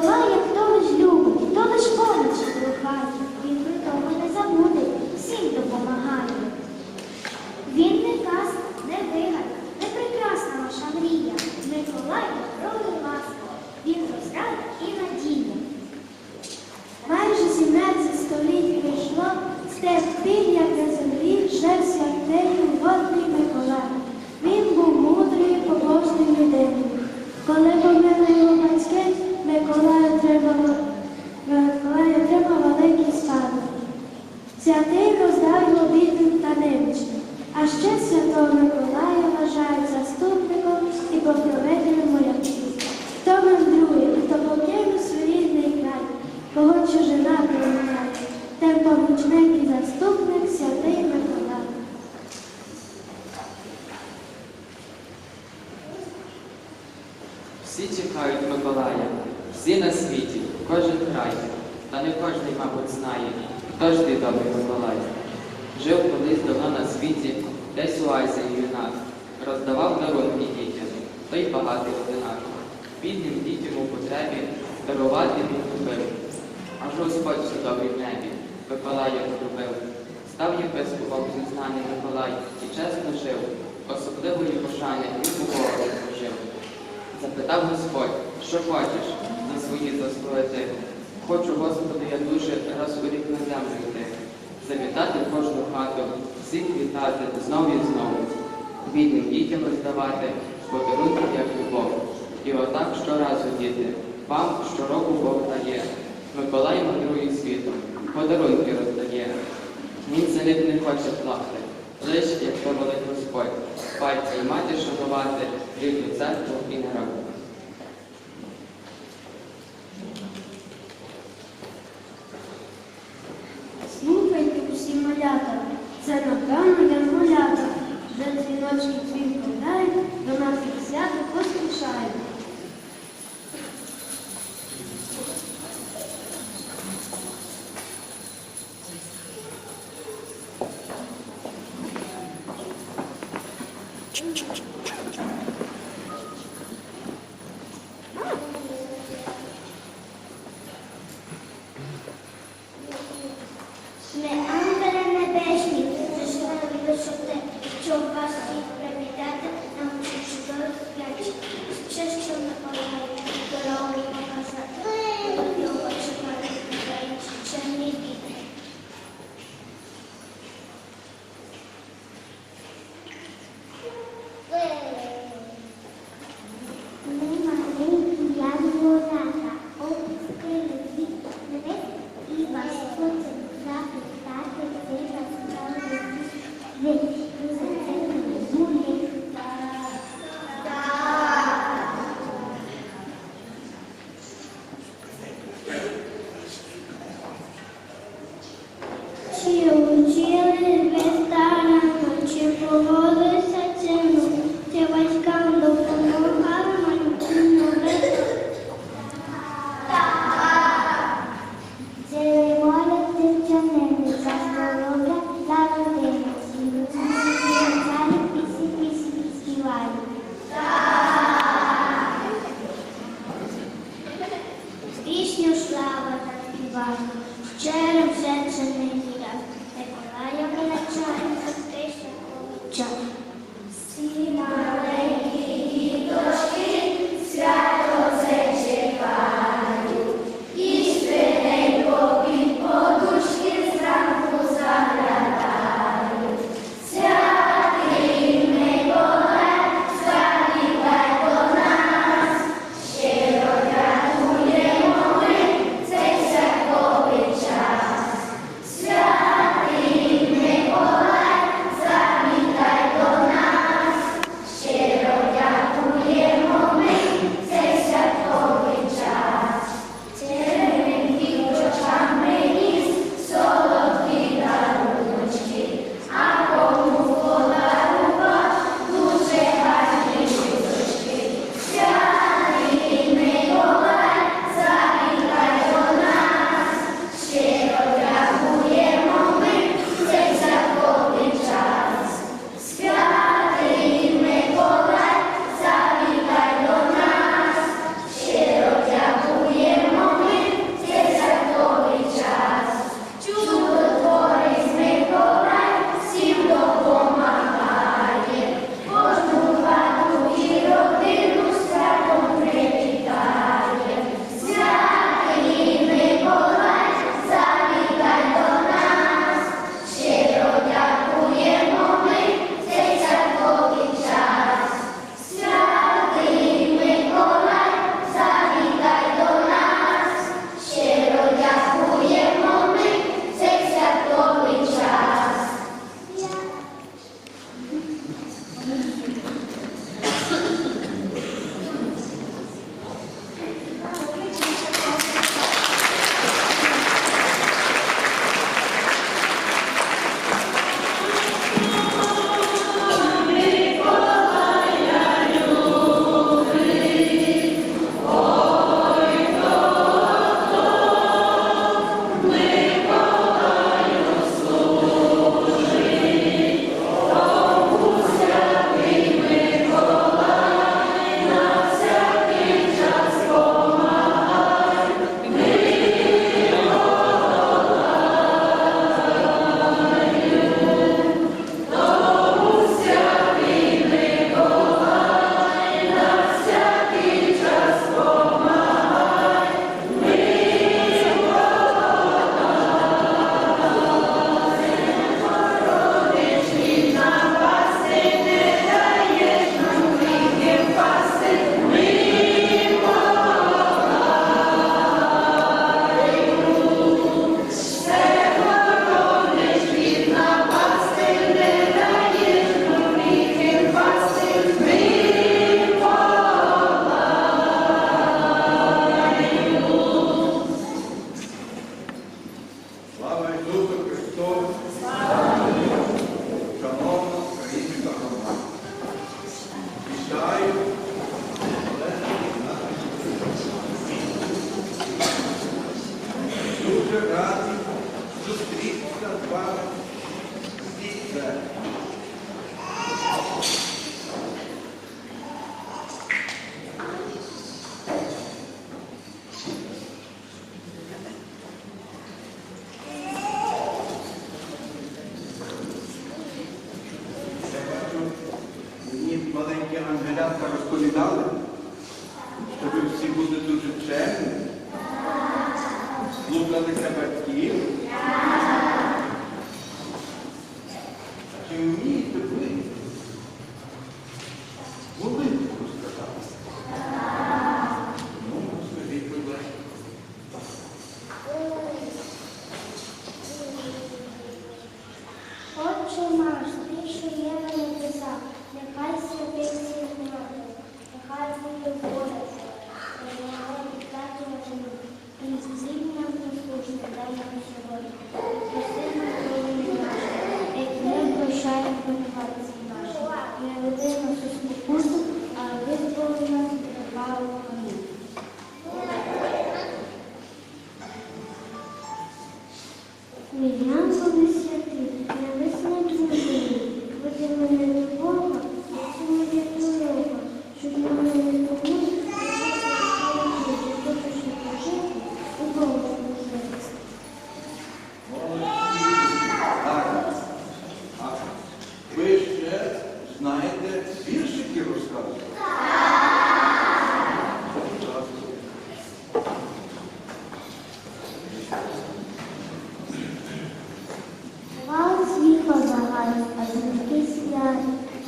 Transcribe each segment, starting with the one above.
Миколая що хочеш на свої дозволити. Хочу, Господи, я дуже раз у рік на землю йти, завітати кожну хату, всіх вітати знову і знову, бідним дітям роздавати, подарунки, як любов. І отак щоразу, діти, вам щороку Бог дає. Миколай мандрує світом, подарунки роздає. Він за них не хоче плакати, лиш як повелить Господь, пальці і матір шанувати, рідну церкву і не народ. 쭉쭉쭉.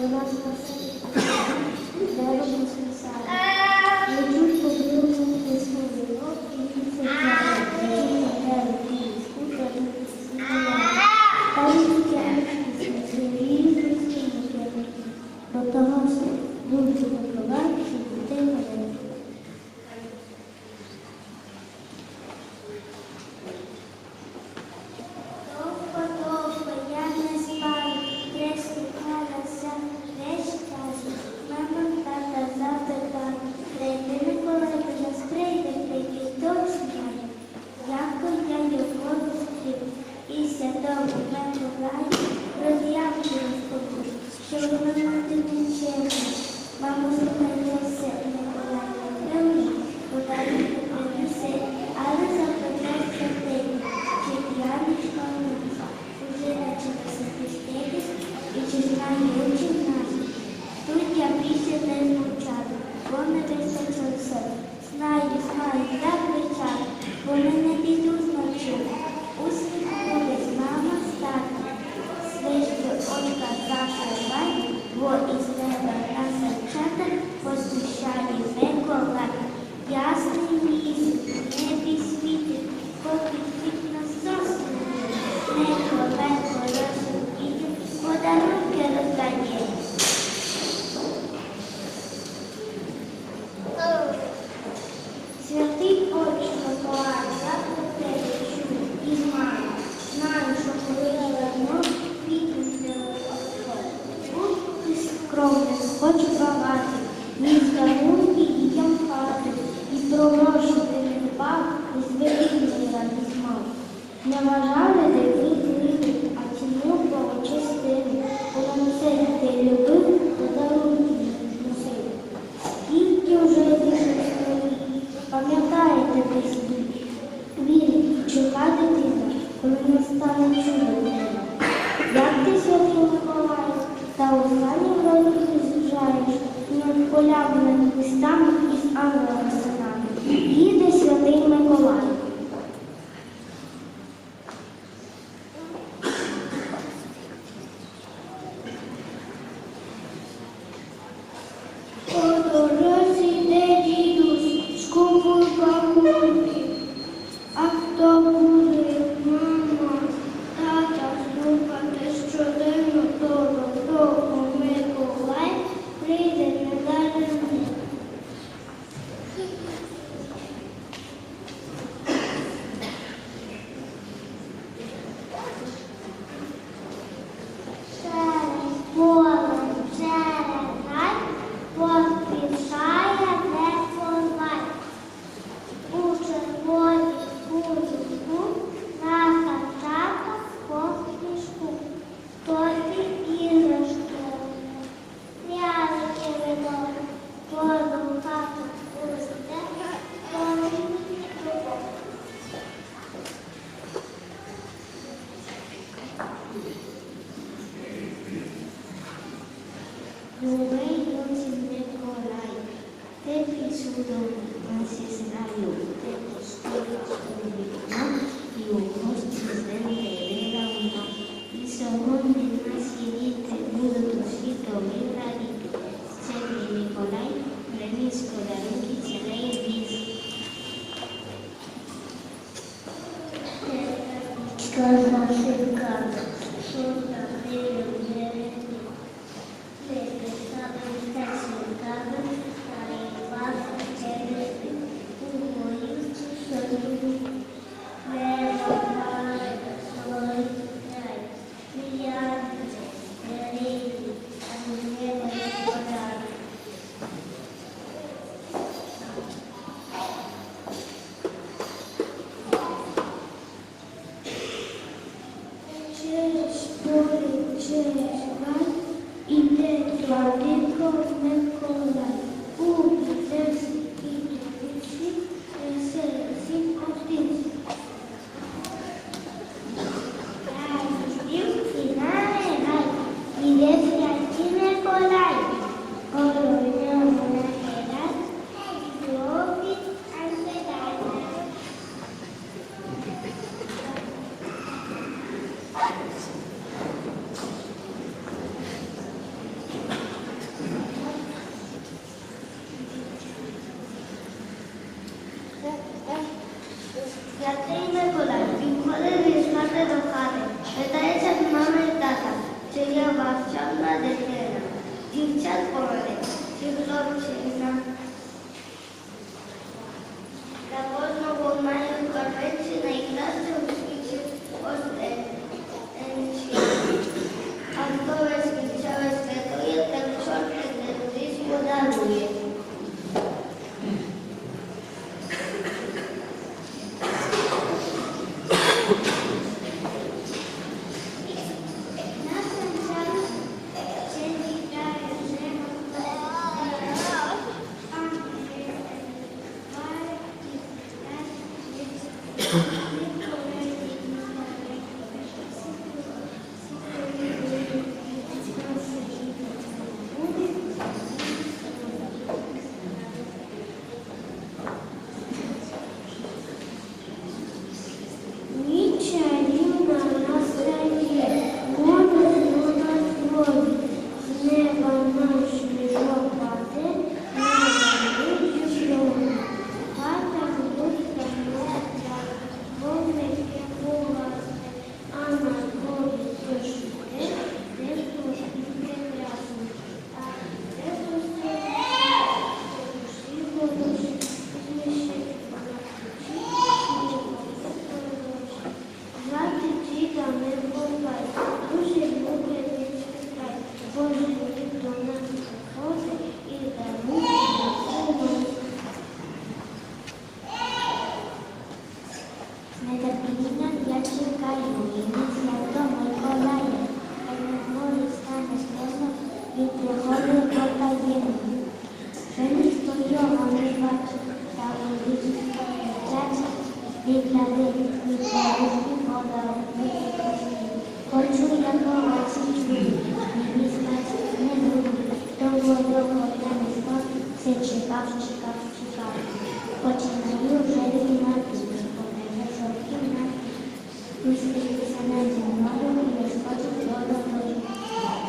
同じ年に。Thank you.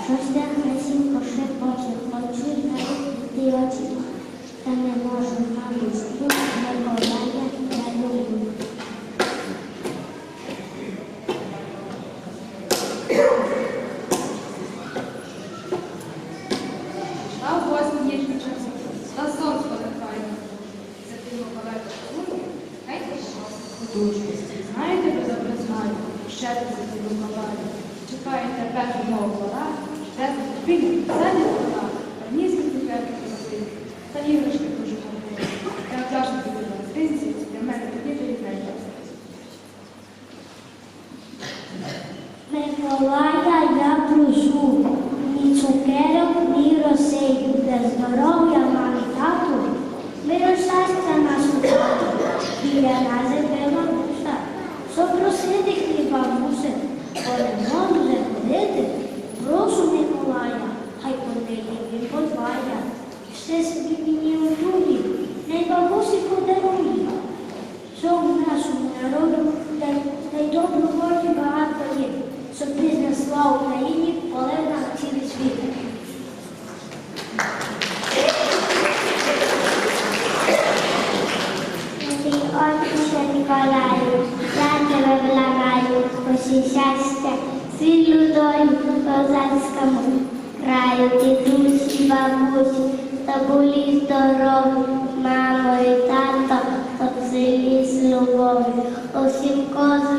Шостя Хрисінко Шепоче, хоче ти очі. здоров'я, мамі, тату, миру щастя нашому, біля нас селі з любов'ю, усім козним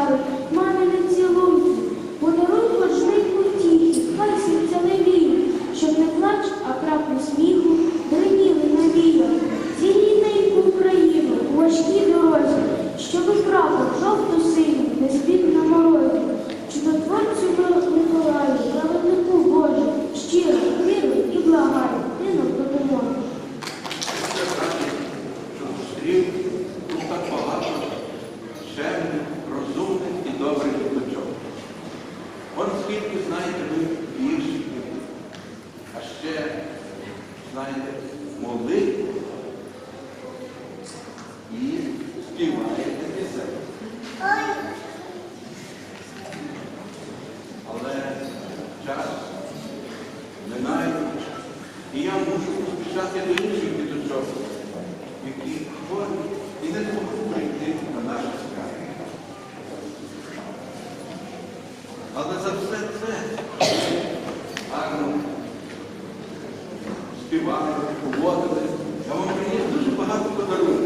참 і я мушу поспішати до інших діточок, які хворі і не зможуть прийти на наше свято. Але за все це гарно співали, поводили. Я вам приніс дуже багато подарунків.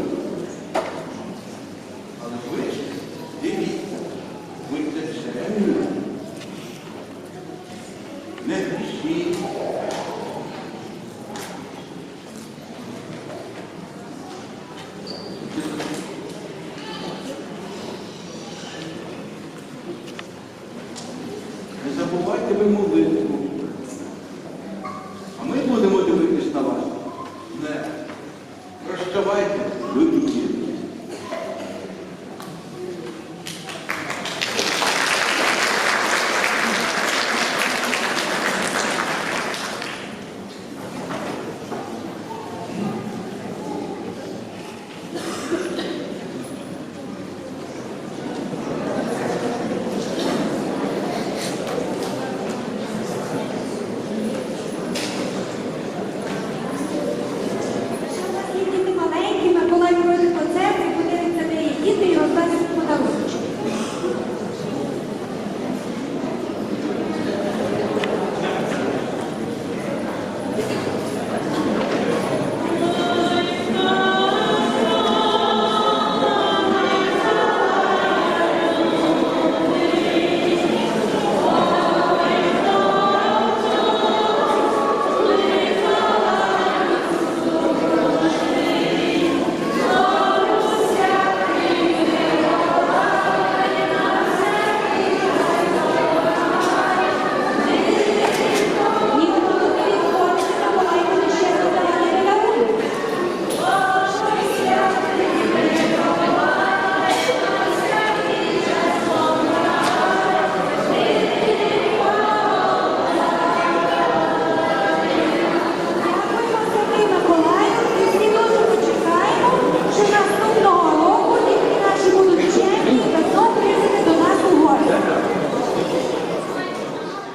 Давайте, любите.